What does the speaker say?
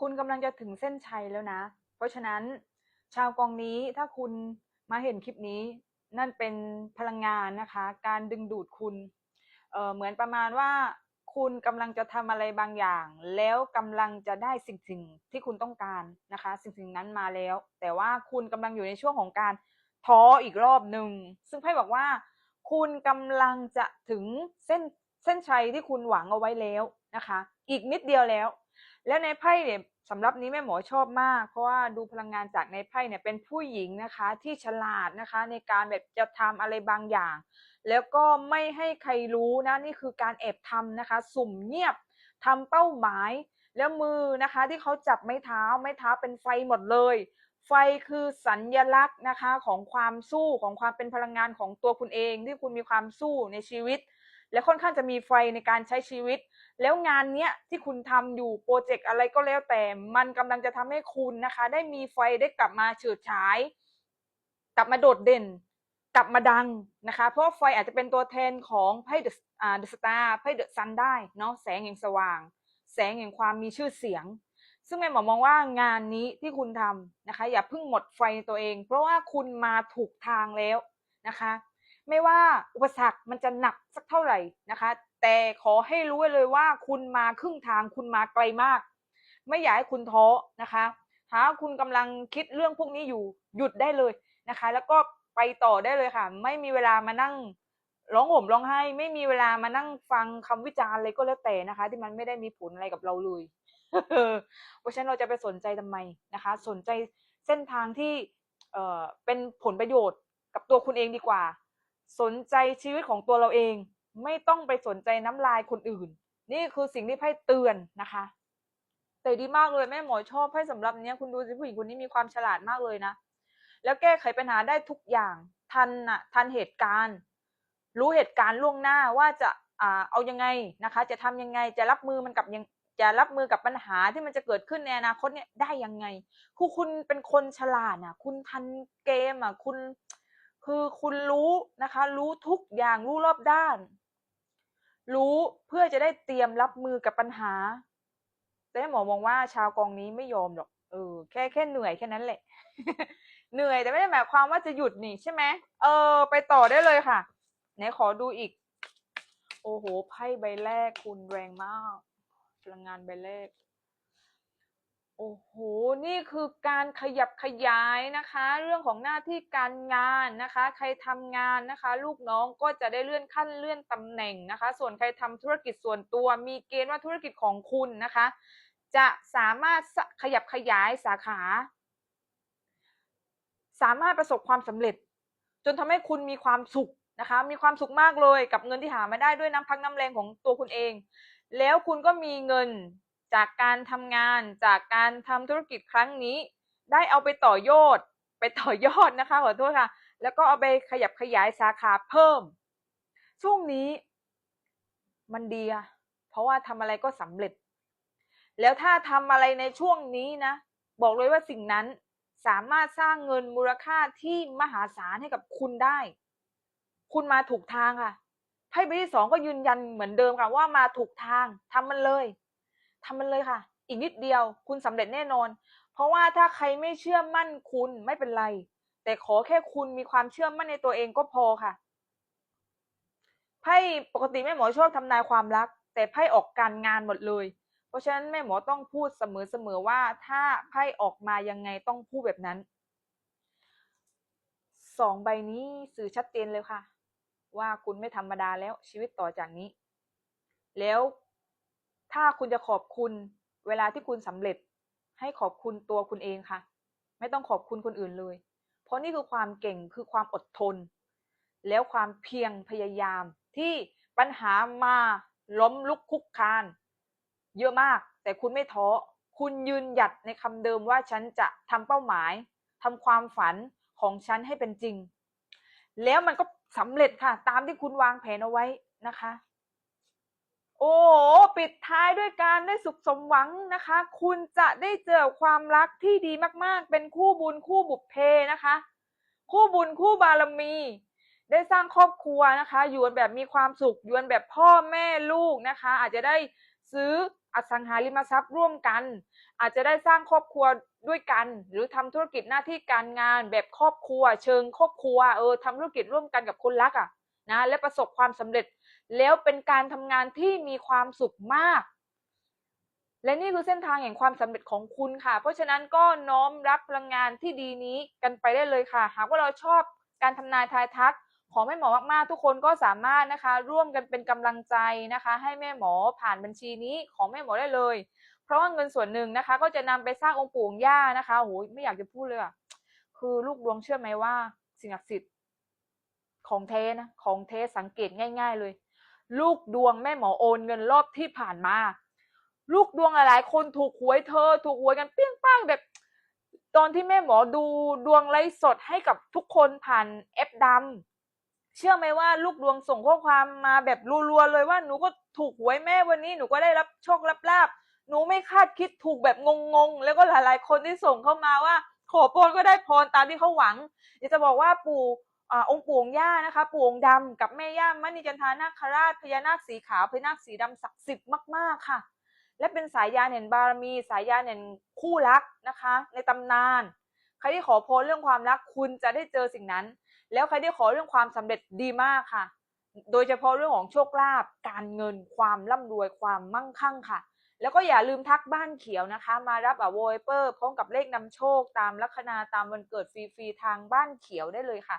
คุณกำลังจะถึงเส้นชัยแล้วนะ เพราะฉะนั้น ชาวกองนี้ถ้าคุณมาเห็นคลิปนี้ นั่นเป็นพลังงานนะคะ การดึงดูดคุณเเหมือนประมาณว่าคุณกำลังจะทำอะไรบางอย่าง แล้วกำลังจะได้สิ่งสิ่งที่คุณต้องการนะคะ สิ่งสิ่งนั้นมาแล้ว แต่ว่าคุณกำลังอยู่ในช่วงของการท้ออีกรอบหนึ่งซึ่งไพ่บอกว่า คุณกำลังจะถึงเส้นเส้นชัยที่คุณหวังเอาไว้แล้วนะคะ อีกนิดเดียวแล้ว แล้วในไพ่เนี่ยสำหรับนี้แม่หมอชอบมาก เพราะว่าดูพลังงานจากในไพ่เนี่ยเป็นผู้หญิงนะคะที่ฉลาดนะคะในการแบบจะทำอะไรบางอย่าง แล้วก็ไม่ให้ใครรู้นะนี่คือการแอบทำนะคะ สุ่มเงียบทำเป้าหมาย แล้วมือนะคะที่เขาจับไม้เท้าไม้เท้าเป็นไฟหมดเลย ไฟคือสัญญลักษณ์นะคะของความสู้ของความเป็นพลังงานของตัวคุณเองที่คุณมีความสู้ในชีวิต และค่อนข้างจะมีไฟในการใช้ชีวิต แล้วงานเนี้ยที่คุณทำอยู่โปรเจกต์อะไรก็แล้วแต่ มันกำลังจะทำให้คุณนะคะ ได้มีไฟได้กลับมาเฉิดฉาย กลับมาโดดเด่น กลับมาดังนะคะ เพราะไฟอาจจะเป็นตัวแทนของไพ่เดอะอ่าเดอะสตาร์ไพ่เดอะซันได้เนาะแสงแห่งสว่าง แสงแห่งความมีชื่อเสียงซึ่งแม่หมอมองว่างานนี้ที่คุณทำนะคะ อย่าเพิ่งหมดไฟในตัวเอง เพราะว่าคุณมาถูกทางแล้วนะคะ ไม่ว่าอุปสรรคมันจะหนักสักเท่าไหร่นะคะ แต่ขอให้รู้เลยว่าคุณมาครึ่งทางคุณมาไกลมาก ไม่อยากให้คุณท้อนะคะถ้าคุณกำลังคิดเรื่องพวกนี้อยู่หยุดได้เลยนะคะ แล้วก็ไปต่อได้เลยค่ะ ไม่มีเวลามานั่งร้องห่มร้องไห้ ไม่มีเวลามานั่งฟังคำวิจารณ์อะไรก็แล้วแต่นะคะ ที่มันไม่ได้มีผลอะไรกับเราเลยเพราะฉะนั้นเราจะไปสนใจทำไมนะคะ สนใจเส้นทางที่เอ่อเป็นผลประโยชน์กับตัวคุณเองดีกว่า สนใจชีวิตของตัวเราเอง ไม่ต้องไปสนใจน้ำลายคนอื่น นี่คือสิ่งที่ไพ่เตือนนะคะ แต่ดีมากเลยแม่หมอชอบไพ่สำหรับเนี้ยคุณดูสิผู้หญิงคนนี้มีความฉลาดมากเลยนะ แล้วแก้ไขปัญหาได้ทุกอย่างทันน่ะทันเหตุการณ์ รู้เหตุการณ์ล่วงหน้าว่าจะอ่าเอายังไงนะคะ จะทำยังไงจะรับมือมันกับยังจะรับมือกับปัญหาที่มันจะเกิดขึ้นในอนาคตเนี่ยได้ยังไงคือคุณเป็นคนฉลาดอะ คุณทันเกมอะคุณ คือคุณรู้นะคะ รู้ทุกอย่างรู้รอบด้าน รู้เพื่อจะได้เตรียมรับมือกับปัญหา แต่หมอมองว่าชาวกองนี้ไม่ยอมหรอกเออแค่แค่เหนื่อยแค่นั้นแหละ เหนื่อยแต่ไม่ได้หมายความว่าจะหยุดนี่ใช่ไหมเออ ไปต่อได้เลยค่ะไหนขอดูอีก โอ้โหไพ่ใบแรกคุณแรงมากพลังงานใบแรก โอ้โห นี่คือการขยับขยายนะคะ เรื่องของหน้าที่การงานนะคะ ใครทำงานนะคะ ลูกน้องก็จะได้เลื่อนขั้นเลื่อนตำแหน่งนะคะ ส่วนใครทำธุรกิจส่วนตัว มีเกณฑ์ว่าธุรกิจของคุณนะคะ จะสามารถขยับขยายสาขา สามารถประสบความสำเร็จ จนทำให้คุณมีความสุขนะคะ มีความสุขมากเลยกับเงินที่หามาได้ด้วยน้ำพักน้ำแรงของตัวคุณเอง แล้วคุณก็มีเงิน จากการทำงานจากการทำธุรกิจครั้งนี้ ได้เอาไปต่อยอด ไปต่อยอดนะคะขอโทษค่ะ แล้วก็เอาไปขยับขยายสาขาเพิ่ม ช่วงนี้มันดีอะเพราะว่าทำอะไรก็สำเร็จ แล้วถ้าทำอะไรในช่วงนี้นะ บอกเลยว่าสิ่งนั้นสามารถสร้างเงินมูลค่าที่มหาศาลให้กับคุณได้ คุณมาถูกทางค่ะไพ่ใบที่สองก็ยืนยันเหมือนเดิมค่ะว่ามาถูกทางทำมันเลย ทำมันเลยค่ะ อีกนิดเดียวคุณสำเร็จแน่นอน เพราะว่าถ้าใครไม่เชื่อมั่นคุณไม่เป็นไร แต่ขอแค่คุณมีความเชื่อมั่นในตัวเองก็พอค่ะไพ่ปกติแม่หมอชอบทำนายความรัก แต่ไพ่ออกการงานหมดเลย เพราะฉะนั้นแม่หมอต้องพูดเสมอๆว่าถ้าไพ่ออกมายังไงต้องพูดแบบนั้นสองใบนี้สื่อชัดเจนเลยค่ะ ว่าคุณไม่ธรรมดาแล้วชีวิตต่อจากนี้ แล้ว ถ้าคุณจะขอบคุณเวลาที่คุณสำเร็จ ให้ขอบคุณตัวคุณเองค่ะ ไม่ต้องขอบคุณคนอื่นเลย เพราะนี่คือความเก่งคือความอดทน แล้วความเพียรพยายามที่ปัญหามาล้มลุกคลุกคาน เยอะมาก แต่คุณไม่ท้อคุณยืนหยัดในคำเดิมว่าฉันจะทำเป้าหมายทำความฝันของฉันให้เป็นจริง แล้วมันก็สำเร็จค่ะ ตามที่คุณวางแผนเอาไว้นะคะ โอ้ปิดท้ายด้วยการได้สุขสมหวังนะคะ คุณจะได้เจอความรักที่ดีมากๆ เป็นคู่บุญคู่บุพเพนะคะ คู่บุญคู่บารมี ได้สร้างครอบครัวนะคะอยู่กันแบบมีความสุขอยู่กันแบบพ่อแม่ลูกนะคะ อาจจะได้ซื้ออสังหาริมทรัพย์ร่วมกัน อาจจะได้สร้างครอบครัวด้วยกัน หรือทำธุรกิจหน้าที่การงานแบบครอบครัว เชิงครอบครัวเออทำธุรกิจร่วมกันกับคนรักอะ่ะนะและประสบความสำเร็จ แล้วเป็นการทำงานที่มีความสุขมาก และนี่คือเส้นทางแห่งความสำเร็จของคุณค่ะ เพราะฉะนั้นก็น้อมรับพลังงานที่ดีนี้กันไปได้เลยค่ะ หากว่าเราชอบการทำนายทายทักของแม่หมอมากๆ ทุกคนก็สามารถนะคะ ร่วมกันเป็นกำลังใจนะคะ ให้แม่หมอผ่านบัญชีนี้ของแม่หมอได้เลย เพราะว่าเงินส่วนหนึ่งนะคะ ก็จะนำไปสร้างองค์ปู่องค์ย่านะคะโอ้ยไม่อยากจะพูดเลยอะคือลูกดวงเชื่อไหมว่า สิ่งศักดิ์สิทธิ์ของเทนะของเทสังเกตง่าย ๆ เลย ลูกดวงแม่หมอโอนเงินรอบที่ผ่านมา ลูกดวงหลายๆคนถูกหวยเธอ ถูกหวยกันเปี้ยงป้างแบบ ตอนที่แม่หมอดูดวงไลฟ์สดให้กับทุกคนผ่านแอปดำเชื่อไหมว่าลูกดวงส่งข้อความมาแบบรัวๆเลยว่าหนูก็ถูกหวยแม่วันนี้หนูก็ได้รับโชครับลาบหนูไม่คาดคิดถูกแบบงงๆ แล้วก็หลายๆ คนที่ส่งเข้ามาว่า ขอพรก็ได้พรตามที่เขาหวังอยากจะบอกว่าปู่ อองค์ปู่องค์ย่านะคะปู่องค์ดำกับแม่ย่ามณีจันทานาคราชพญานาคสีขาวพญานาคสีดำศักดิ์สิทธิ์มากๆค่ะ และเป็นสายยานแห่งบารมีสายยานแห่งคู่รักนะคะ ในตำนานใครที่ขอพรเรื่องความรักคุณจะได้เจอสิ่งนั้น แล้วใครที่ขอเรื่องความสำเร็จดีมากค่ะ โดยเฉพาะเรื่องของโชคลาภการเงินความร่ำรวยความมั่งคั่งค่ะ แล้วก็อย่าลืมทักบ้านเขียวนะคะ มารับอโวเปอร์พร้อมกับเลขนำโชคตามลัคนาตามวันเกิดฟรีๆทางบ้านเขียวได้เลยค่ะ